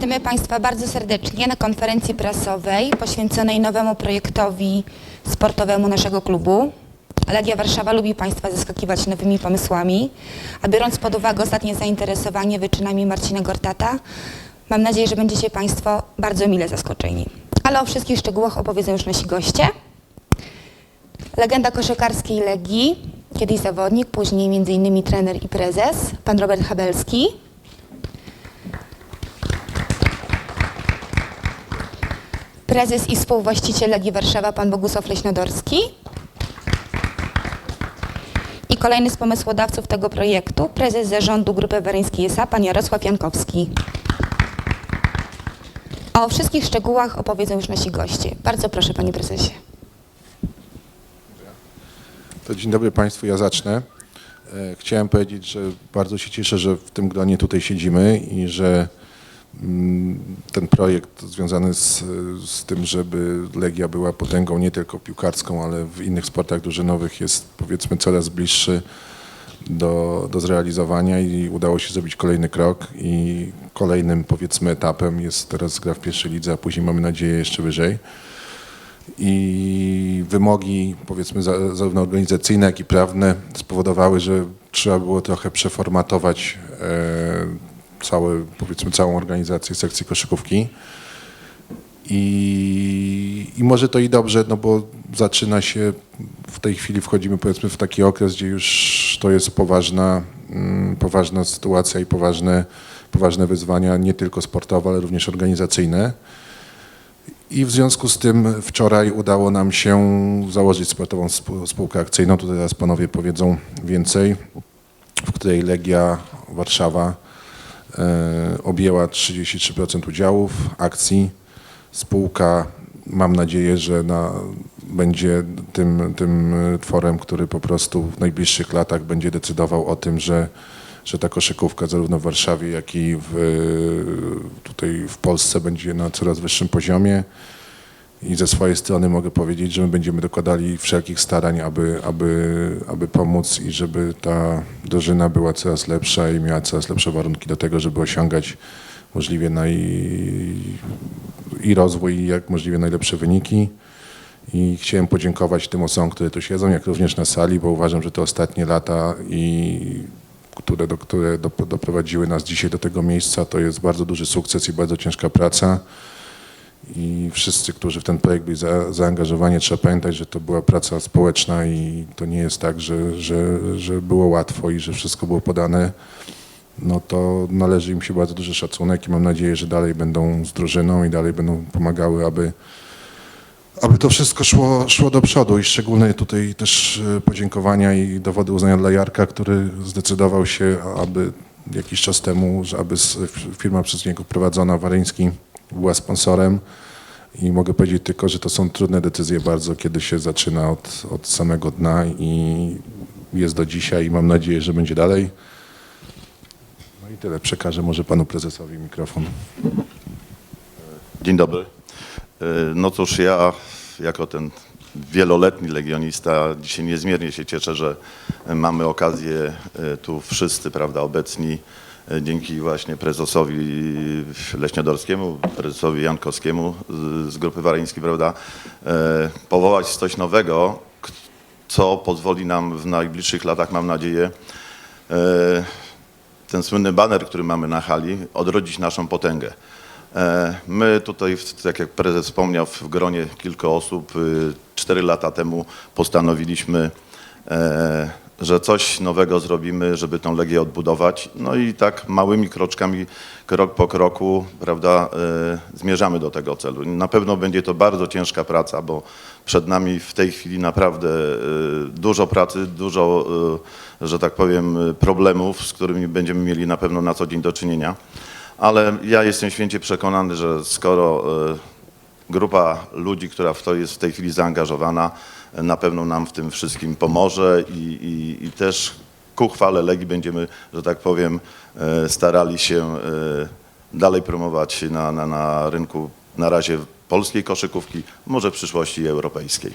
Witamy Państwa bardzo serdecznie na konferencji prasowej poświęconej nowemu projektowi sportowemu naszego klubu. Legia Warszawa lubi Państwa zaskakiwać nowymi pomysłami, a biorąc pod uwagę ostatnie zainteresowanie wyczynami Marcina Gortata, mam nadzieję, że będziecie Państwo bardzo mile zaskoczeni. Ale o wszystkich szczegółach opowiedzą już nasi goście. Legenda koszykarskiej Legii, kiedyś zawodnik, później m.in. trener i prezes, pan Robert Habelski. Prezes i współwłaściciel Legii Warszawa, pan Bogusław Leśnodorski. I kolejny z pomysłodawców tego projektu, prezes zarządu Grupy Waryńskiej S.A., pan Jarosław Jankowski. O wszystkich szczegółach opowiedzą już nasi goście. Bardzo proszę, panie prezesie. To dzień dobry Państwu, ja zacznę. E, Chciałem powiedzieć, że bardzo się cieszę, że w tym gronie tutaj siedzimy i że ten projekt związany z, z tym, żeby Legia była potęgą nie tylko piłkarską, ale w innych sportach drużynowych jest powiedzmy coraz bliższy do, do zrealizowania i udało się zrobić kolejny krok i kolejnym powiedzmy etapem jest teraz gra w pierwszej lidze, a później mamy nadzieję jeszcze wyżej. I wymogi, powiedzmy, za- zarówno organizacyjne, jak i prawne spowodowały, że trzeba było trochę przeformatować e, całe, powiedzmy, całą organizację sekcji koszykówki. I, I może to i dobrze, no bo zaczyna się, w tej chwili wchodzimy powiedzmy w taki okres, gdzie już to jest poważna, mm, poważna sytuacja i poważne, poważne wyzwania, nie tylko sportowe, ale również organizacyjne. I w związku z tym wczoraj udało nam się założyć sportową spół- spółkę akcyjną, tutaj teraz panowie powiedzą więcej, w której Legia Warszawa objęła 33% udziałów, akcji. Spółka, mam nadzieję, że na, będzie tym, tym tworem, który po prostu w najbliższych latach będzie decydował o tym, że, że ta koszykówka zarówno w Warszawie, jak i w, tutaj w Polsce będzie na coraz wyższym poziomie. I ze swojej strony mogę powiedzieć, że my będziemy dokładali wszelkich starań, aby, aby, aby pomóc i żeby ta drużyna była coraz lepsza i miała coraz lepsze warunki do tego, żeby osiągać możliwie naj, i rozwój, i jak możliwie najlepsze wyniki. I chciałem podziękować tym osobom, które tu siedzą, jak również na sali, bo uważam, że te ostatnie lata i które, do, które do, doprowadziły nas dzisiaj do tego miejsca, to jest bardzo duży sukces i bardzo ciężka praca. I wszyscy, którzy w ten projekt byli za, zaangażowani, trzeba pamiętać, że to była praca społeczna i to nie jest tak, że, że, że było łatwo i że wszystko było podane. No to należy im się bardzo duży szacunek i mam nadzieję, że dalej będą z drużyną i dalej będą pomagały, aby, aby to wszystko szło, szło do przodu i szczególnie tutaj też e, podziękowania i dowody uznania dla Jarka, który zdecydował się, aby jakiś czas temu, aby firma przez niego prowadzona Waryński była sponsorem i mogę powiedzieć tylko, że to są trudne decyzje bardzo, kiedy się zaczyna od, od samego dna i jest do dzisiaj i mam nadzieję, że będzie dalej. No i tyle. Przekażę może panu prezesowi mikrofon. Dzień dobry. E, No cóż, ja jako ten wieloletni legionista dzisiaj niezmiernie się cieszę, że mamy okazję e, tu wszyscy, prawda, obecni dzięki właśnie prezesowi Leśniodorskiemu, prezesowi Jankowskiemu z, Grupy Waryńskiej, prawda, e, powołać coś nowego, co pozwoli nam w najbliższych latach, mam nadzieję, e, ten słynny baner, który mamy na hali, odrodzić naszą potęgę. E, My tutaj, tak jak prezes wspomniał, w gronie kilku osób y, cztery lata temu postanowiliśmy, e, że coś nowego zrobimy, żeby tą Legię odbudować. No i tak małymi kroczkami, krok po kroku, prawda, e, zmierzamy do tego celu. Na pewno będzie to bardzo ciężka praca, bo przed nami w tej chwili naprawdę e, dużo pracy, dużo, e, że tak powiem, problemów, z którymi będziemy mieli na pewno na co dzień do czynienia. Ale ja jestem święcie przekonany, że skoro e, grupa ludzi, która w to jest w tej chwili zaangażowana, e, na pewno nam w tym wszystkim pomoże i, i, i też ku chwale Legii będziemy, że tak powiem, e, starali się e, dalej promować na, na, na rynku na razie polskiej koszykówki, może w przyszłości europejskiej.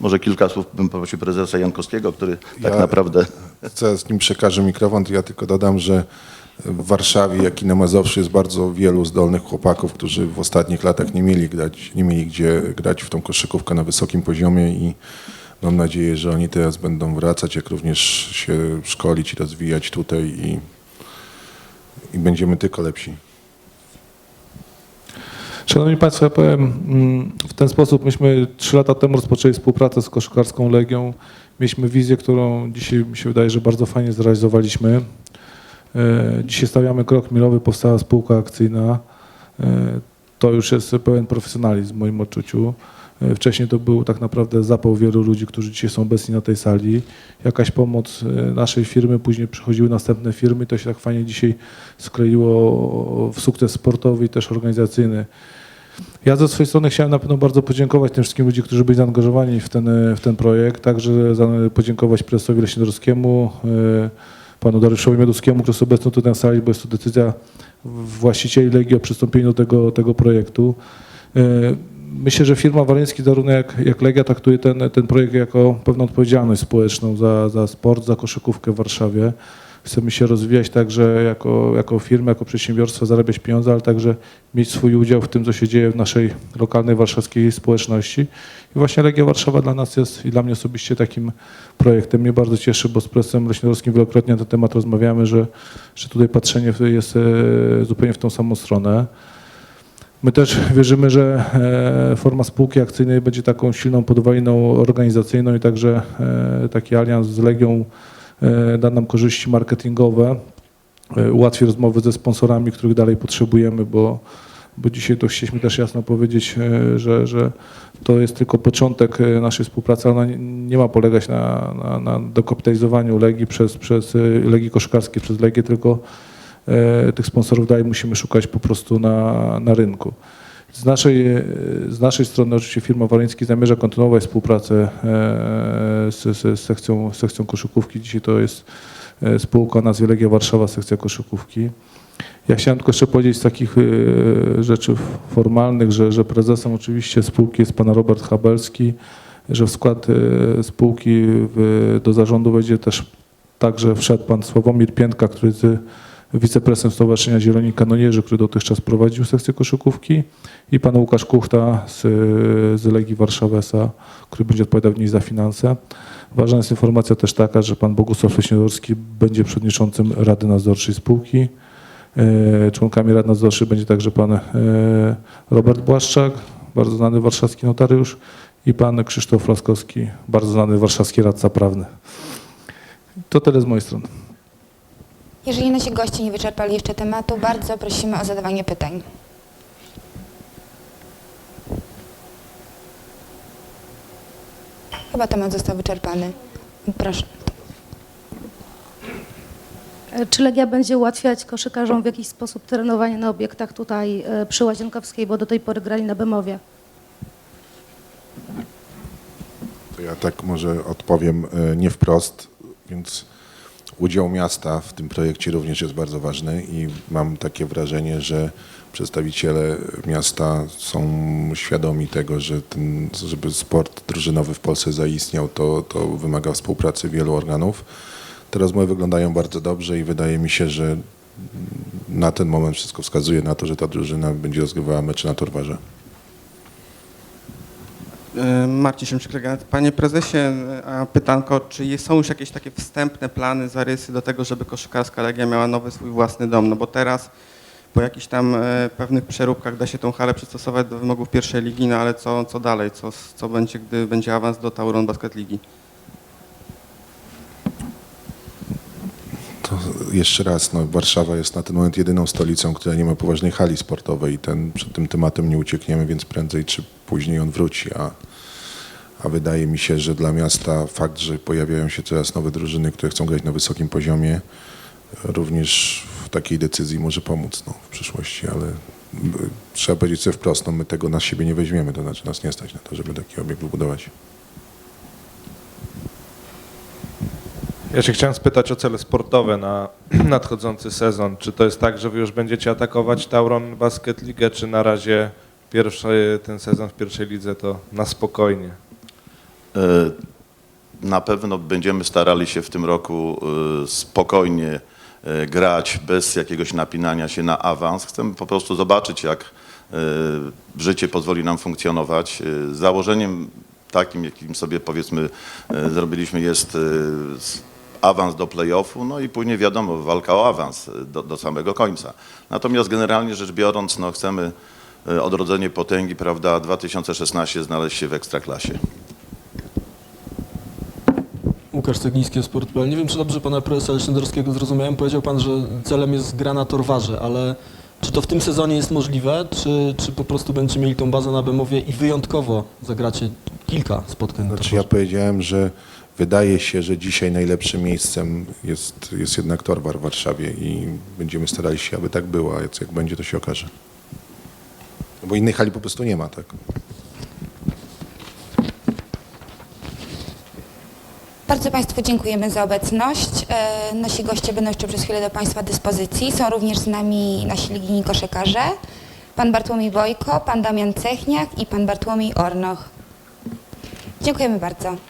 Może kilka słów bym poprosił prezesa Jankowskiego, który tak Ja- naprawdę... Zaraz nim przekażę mikrofon, ja tylko dodam, że w Warszawie, jak i na Mazowszu jest bardzo wielu zdolnych chłopaków, którzy w ostatnich latach nie mieli grać, nie mieli gdzie grać w tą koszykówkę na wysokim poziomie i mam nadzieję, że oni teraz będą wracać, jak również się szkolić i rozwijać tutaj i, i będziemy tylko lepsi. Szanowni Państwo, ja powiem mm, w ten sposób. Myśmy trzy lata temu rozpoczęli współpracę z koszykarską Legią. Mieliśmy wizję, którą dzisiaj mi się wydaje, że bardzo fajnie zrealizowaliśmy. E, Dzisiaj stawiamy krok milowy, powstała spółka akcyjna. E, To już jest pełen profesjonalizm w moim odczuciu. E, Wcześniej to był tak naprawdę zapał wielu ludzi, którzy dzisiaj są obecni na tej sali. Jakaś pomoc naszej firmy, później przychodziły następne firmy. To się tak fajnie dzisiaj skleiło w sukces sportowy i też organizacyjny. Ja ze swojej strony chciałem na pewno bardzo podziękować tym wszystkim ludziom, którzy byli zaangażowani w ten, w ten projekt. Także podziękować prezesowi Leśnodorskiemu, e, panu Dariuszowi Mioduskiemu, który jest obecny tutaj na sali, bo jest to decyzja właścicieli Legii o przystąpieniu do tego, tego projektu. E, Myślę, że firma Waleński, zarówno jak, jak Legia, traktuje ten, ten projekt jako pewną odpowiedzialność społeczną za, za sport, za koszykówkę w Warszawie. Chcemy się rozwijać także jako, jako firma, jako przedsiębiorstwo, zarabiać pieniądze, ale także mieć swój udział w tym, co się dzieje w naszej lokalnej warszawskiej społeczności. I właśnie Legia Warszawa dla nas jest i dla mnie osobiście takim projektem. Mnie bardzo cieszy, bo z prezesem Leśnodorskim wielokrotnie na ten temat rozmawiamy, że, że tutaj patrzenie jest e, zupełnie w tą samą stronę. My też wierzymy, że e, forma spółki akcyjnej będzie taką silną podwojną organizacyjną i także e, taki alians z Legią da nam korzyści marketingowe, e, ułatwi rozmowy ze sponsorami, których dalej potrzebujemy, bo, bo dzisiaj to chcieliśmy też jasno powiedzieć, e, że, że to jest tylko początek e, naszej współpracy, ona nie, ma polegać na, na, na dokapitalizowaniu Legii przez, przez e, Legii Koszkarskiej, przez Legię, tylko e, tych sponsorów dalej musimy szukać po prostu na, na rynku. Z naszej, e, z naszej strony oczywiście firma Waleński zamierza kontynuować współpracę e, z, z, sekcją, z sekcją koszykówki. Dzisiaj to jest e, spółka o nazwie Warszawa, sekcja koszykówki. Ja chciałem tylko jeszcze powiedzieć z takich rzeczy formalnych, że, że prezesem oczywiście spółki jest pan Robert Habelski, że w skład spółki w, do zarządu wejdzie też także wszedł pan Sławomir Piętka, który wiceprezesem Stowarzyszenia Zieloni Kanonierzy, który dotychczas prowadził sekcję koszykówki i pan Łukasz Kuchta z, z Legii Warszawa S.A., który będzie odpowiadał w niej za finanse. Ważna jest informacja też taka, że pan Bogusław Leśniodorski będzie przewodniczącym Rady Nadzorczej spółki. E, Członkami Rady Nadzorczej będzie także pan e, Robert Błaszczak, bardzo znany warszawski notariusz i pan Krzysztof Laskowski, bardzo znany warszawski radca prawny. To tyle z mojej strony. Jeżeli nasi goście nie wyczerpali jeszcze tematu, bardzo prosimy o zadawanie pytań. Chyba temat został wyczerpany. Proszę. Czy Legia będzie ułatwiać koszykarzom w jakiś sposób trenowanie na obiektach tutaj e, przy Łazienkowskiej, bo do tej pory grali na Bemowie? To ja tak może odpowiem e, nie wprost, więc udział miasta w tym projekcie również jest bardzo ważny i mam takie wrażenie, że przedstawiciele miasta są świadomi tego, że ten, żeby sport drużynowy w Polsce zaistniał, to, to wymaga współpracy wielu organów. Te rozmowy wyglądają bardzo dobrze i wydaje mi się, że na ten moment wszystko wskazuje na to, że ta drużyna będzie rozgrywała mecze na Torwarze. E, Marcin Siemczyk, Panie prezesie, pytanko, czy są już jakieś takie wstępne plany, zarysy do tego, żeby koszykarska Legia miała nowy swój własny dom? No bo teraz po jakichś tam e, pewnych przeróbkach da się tą halę przystosować do wymogów pierwszej ligi, no ale co, co dalej? Co, co będzie, gdy będzie awans do Tauron Basket Ligi? To jeszcze raz, no, Warszawa jest na ten moment jedyną stolicą, która nie ma poważnej hali sportowej i ten, przed tym tematem nie uciekniemy, więc prędzej czy później on wróci. A, a wydaje mi się, że dla miasta fakt, że pojawiają się coraz nowe drużyny, które chcą grać na wysokim poziomie, również w takiej decyzji może pomóc no, w przyszłości, ale trzeba powiedzieć sobie wprost, no, my tego na siebie nie weźmiemy, to znaczy nas nie stać na to, żeby taki obiekt wybudować. Ja się chciałem spytać o cele sportowe na nadchodzący sezon. Czy to jest tak, że wy już będziecie atakować Tauron Basket League, czy na razie pierwszy ten sezon w pierwszej lidze to na spokojnie? E, Na pewno będziemy starali się w tym roku e, spokojnie e, grać, bez jakiegoś napinania się na awans. Chcemy po prostu zobaczyć, jak życie pozwoli nam funkcjonować. Założeniem takim, jakim sobie powiedzmy zrobiliśmy, jest awans do play-offu, no i później wiadomo, walka o awans e, do, do samego końca. Natomiast generalnie rzecz biorąc, no chcemy e, odrodzenie potęgi, prawda, 2016 znaleźć się w ekstraklasie. Łukasz Cegiński, Sport.pl. Nie wiem, czy dobrze pana profesora Szendrowskiego zrozumiałem. Powiedział pan, że celem jest gra na Torwarze, ale czy to w tym sezonie jest możliwe, czy, czy po prostu będziecie mieli tą bazę na Bemowie i wyjątkowo zagracie kilka spotkań na Znaczy ja powiedziałem, że wydaje się, że dzisiaj najlepszym miejscem jest, jest jednak Torwar w Warszawie i będziemy starali się, aby tak było, a jak będzie, to się okaże. No Bo innej hali po prostu nie ma, tak? Bardzo Państwu dziękujemy za obecność. E, Nasi goście będą jeszcze przez chwilę do Państwa dyspozycji. Są również z nami nasi ligijni koszykarze. Pan Bartłomiej Wojko, Pan Damian Cechniak i Pan Bartłomiej Ornoch. Dziękujemy bardzo.